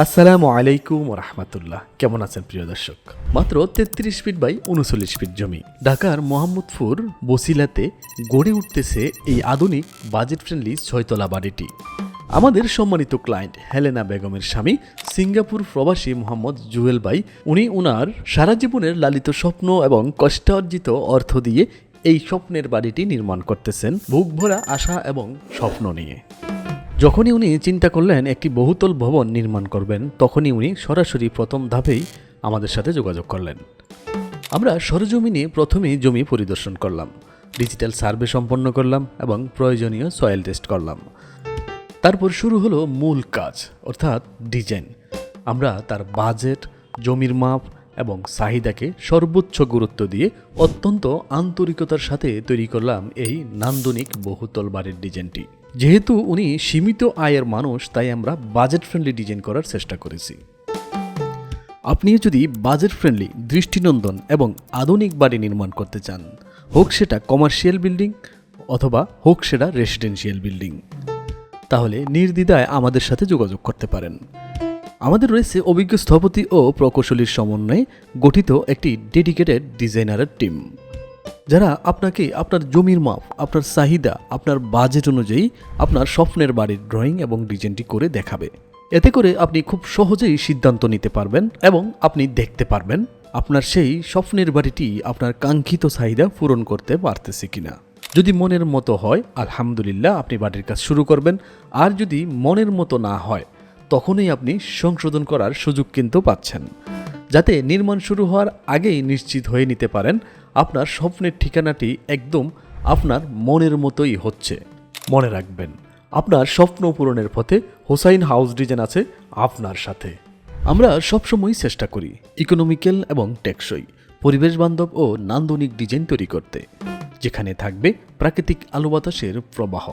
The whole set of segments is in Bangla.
আসসালামু আলাইকুম রহমতুল্লাহ কেমন আছেন প্রিয় দর্শক? মাত্র তেত্রিশ ফিট বাই উনচল্লিশ ফিট জমি। ঢাকার মোহাম্মদপুর বসিলাতে গড়ে উঠতেছে এই আধুনিক বাজেট ফ্রেন্ডলি ছয়তলা বাড়িটি। আমাদের সম্মানিত ক্লায়েন্ট হেলেনা বেগমের স্বামী, সিঙ্গাপুর প্রবাসী মোহাম্মদ জুয়েল ভাই, উনি উনার সারা জীবনের লালিত স্বপ্ন এবং কষ্টার্জিত অর্থ দিয়ে এই স্বপ্নের বাড়িটি নির্মাণ করতেছেন। বুক ভরা আশা এবং স্বপ্ন নিয়ে। যখনই উনি চিন্তা করলেন একটি বহুতল ভবন নির্মাণ করবেন, তখনই উনি সরাসরি প্রথম ধাপেই আমাদের সাথে যোগাযোগ করলেন। আমরা সরজমিনে প্রথমেই জমি পরিদর্শন করলাম, ডিজিটাল সার্ভে সম্পন্ন করলাম এবং প্রয়োজনীয় সয়েল টেস্ট করলাম। তারপর শুরু হলো মূল কাজ, অর্থাৎ ডিজাইন। আমরা তার বাজেট, জমির মাপ এবং চাহিদাকে সর্বোচ্চ গুরুত্ব দিয়ে অত্যন্ত আন্তরিকতার সাথে তৈরি করলাম এই নান্দনিক বহুতল বাড়ির ডিজাইনটি। যেহেতু উনি সীমিত আয়ের মানুষ, তাই আমরা বাজেট ফ্রেন্ডলি ডিজাইন করার চেষ্টা করেছি। আপনিও যদি বাজেট ফ্রেন্ডলি দৃষ্টিনন্দন এবং আধুনিক বাড়ি নির্মাণ করতে চান, হোক সেটা কমার্শিয়াল বিল্ডিং অথবা হোক সেটা রেসিডেন্সিয়াল বিল্ডিং, তাহলে নির্দ্বিধায় আমাদের সাথে যোগাযোগ করতে পারেন। আমাদের রয়েছে অভিজ্ঞ স্থপতি ও প্রকৌশলীর সমন্বয়ে গঠিত একটি ডেডিকেটেড ডিজাইনারের টিম যারা আপনাকে আপনার জমির মাপ, আপনার চাহিদা, আপনার বাজেট অনুযায়ী আপনার স্বপ্নের বাড়ির ড্রয়িং এবং ডিজাইনটি করে দেখাবে। এতে করে আপনি খুব সহজেই সিদ্ধান্ত নিতে পারবেন এবং আপনি দেখতে পারবেন আপনার সেই স্বপ্নের বাড়িটি আপনার কাঙ্ক্ষিত চাহিদা পূরণ করতে পারতেছে কিনা। যদি মনের মতো হয়, আলহামদুলিল্লাহ আপনি বাড়ির কাজ শুরু করবেন। আর যদি মনের মতো না হয় তখনই আপনি সংশোধন করার সুযোগ কিন্তু পাচ্ছেন। যাতে নির্মাণ শুরু হওয়ার আগেই নিশ্চিত হয়ে নিতে পারেন, আপনার স্বপ্নের ঠিকানাটি একদম আপনার মনের মতোই হচ্ছে। মনে রাখবেন, আপনার স্বপ্ন পূরণের পথে হোসাইন হাউস ডিজাইন আছে আপনার সাথে। আমরা সবসময় চেষ্টা করি ইকোনমিক্যাল এবং টেকসই পরিবেশ বান্ধব ও নান্দনিক ডিজাইন তৈরি করতে, যেখানে থাকবে প্রাকৃতিক আলো বাতাসের প্রবাহ।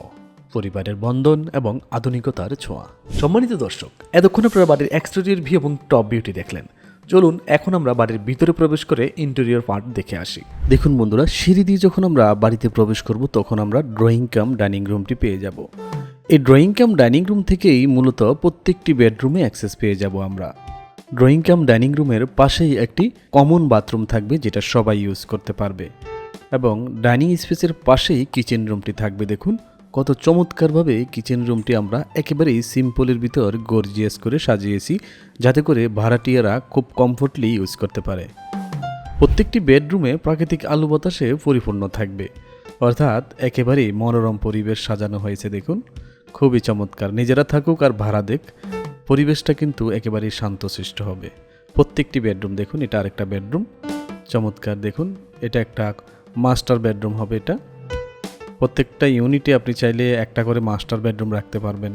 পরিবারের বন্ধন এবং আধুনিকতার ছোঁয়া। সম্মানিত দর্শক, এতক্ষণ আপনারা বাড়ির এক্সটেরিয়র ভি এবং টপ বিউটি দেখলেন। চলুন, এখন আমরা বাড়ির ভিতরে প্রবেশ করে ইন্টেরিয়র পার্ট দেখে আসি। দেখুন বন্ধুরা, সিঁড়ি দিয়ে যখন আমরা বাড়িতে প্রবেশ করব, তখন আমরা ড্রয়িং কাম ডাইনিং রুমটি পেয়ে যাব। এই ড্রয়িং কাম ডাইনিং রুম থেকেই মূলত প্রত্যেকটি বেডরুমে অ্যাক্সেস পেয়ে যাব আমরা। ড্রয়িং কাম ডাইনিং রুমের পাশেই একটি কমন বাথরুম থাকবে, যেটা সবাই ইউজ করতে পারবে। এবং ডাইনিং স্পেসের পাশেই কিচেন রুমটি থাকবে, দেখুন। কত চমৎকারভাবে কিচেন রুমটি আমরা একেবারেই সিম্পলের ভিতর গর্জিয়াস করে সাজিয়েছি, যাতে করে ভাড়াটিয়ারা খুব কমফোর্টলি ইউজ করতে পারে। প্রত্যেকটি বেডরুমে প্রাকৃতিক আলো বাতাসে পরিপূর্ণ থাকবে। অর্থাৎ একেবারেই মনোরম পরিবেশ সাজানো হয়েছে, দেখুন। খুবই চমৎকার। নিজেরা থাকুক আর ভাড়া দেখ। পরিবেশটা কিন্তু একেবারেই শান্তশিষ্ট হবে। প্রত্যেকটি বেডরুম দেখুন, এটা আরেকটা বেডরুম চমৎকার, দেখুন, এটা একটা মাস্টার বেডরুম হবে এটা। প্রত্যেকটা ইউনিটে আপনি চাইলে একটা করে মাস্টার বেডরুম রাখতে পারবেন।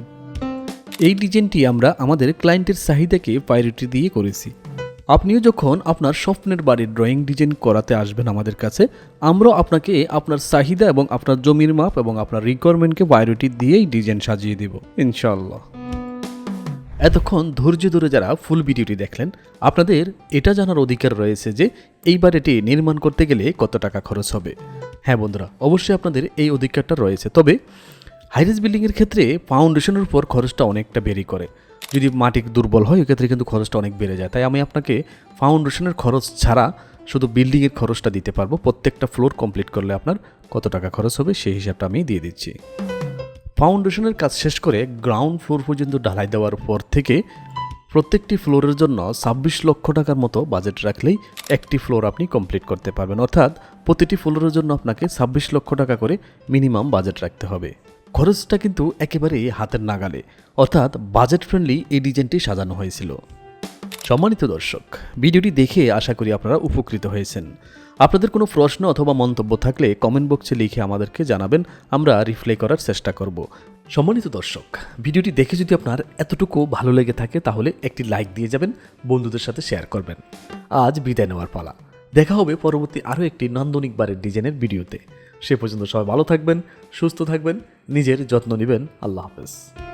এই ডিজাইনটি আমরা আমাদের ক্লায়েন্টের চাহিদাকে প্রায়োরিটি দিয়ে করেছি। আপনিও যখন আপনার স্বপ্নের বাড়ির ড্রয়িং ডিজাইন করাতে আসবেন আমাদের কাছে, আমরাও আপনাকে আপনার চাহিদা এবং আপনার জমির মাপ এবং আপনার রিকোয়ারমেন্টকে প্রায়োরিটি দিয়েই ডিজাইন সাজিয়ে দিব ইনশাল্লাহ এতক্ষণ ধৈর্য ধরে যারা ফুল ভিডিওটি দেখলেন, আপনাদের এটা জানার অধিকার রয়েছে যে এই বাড়িটি নির্মাণ করতে গেলে কত টাকা খরচ হবে। হ্যাঁ বন্ধুরা, অবশ্যই আপনাদের এই অধিকারটা রয়েছে। তবে হাইরেজ বিল্ডিংয়ের ক্ষেত্রে ফাউন্ডেশনের উপর খরচটা অনেকটা বেরি করে। যদি মাটি দুর্বল হয় ক্ষেত্রে কিন্তু খরচটা অনেক বেড়ে যায়। তাই আমি আপনাকে ফাউন্ডেশনের খরচ ছাড়া শুধু বিল্ডিংয়ের খরচটা দিতে পারব। প্রত্যেকটা ফ্লোর কমপ্লিট করলে আপনার কত টাকা খরচ হবে সেই হিসাবটা আমি দিয়ে দিচ্ছি। ফাউন্ডেশনের কাজ শেষ করে গ্রাউন্ড ফ্লোর পর্যন্ত ঢালাই দেওয়ার পর থেকে প্রত্যেকটি ফ্লোরের জন্য ছাব্বিশ লক্ষ টাকার মতো বাজেট রাখলেই একটি ফ্লোর আপনি কমপ্লিট করতে পারবেন। অর্থাৎ প্রতিটি ফ্লোরের জন্য আপনাকে ছাব্বিশ লক্ষ টাকা করে মিনিমাম বাজেট রাখতে হবে। খরচটা কিন্তু একেবারেই হাতের নাগালে। অর্থাৎ বাজেট ফ্রেন্ডলি এই ডিজাইনটি সাজানো হয়েছিল। সম্মানিত দর্শক, ভিডিওটি দেখে আশা করি আপনারা উপকৃত হয়েছেন। আপনাদের কোনো প্রশ্ন অথবা মন্তব্য থাকলে কমেন্ট বক্সে লিখে আমাদেরকে জানাবেন, আমরা রিপ্লাই করার চেষ্টা করব। সম্মানিত দর্শক, ভিডিওটি দেখে যদি আপনার এতটুকু ভালো লেগে থাকে তাহলে একটি লাইক দিয়ে যাবেন, বন্ধুদের সাথে শেয়ার করবেন। আজ বিদায় নেওয়ার পালা। দেখা হবে পরবর্তী আরও একটি নান্দনিক বারের ডিজাইনের ভিডিওতে। সে পর্যন্ত সবাই ভালো থাকবেন, সুস্থ থাকবেন, নিজের যত্ন নেবেন। আল্লাহ হাফেজ।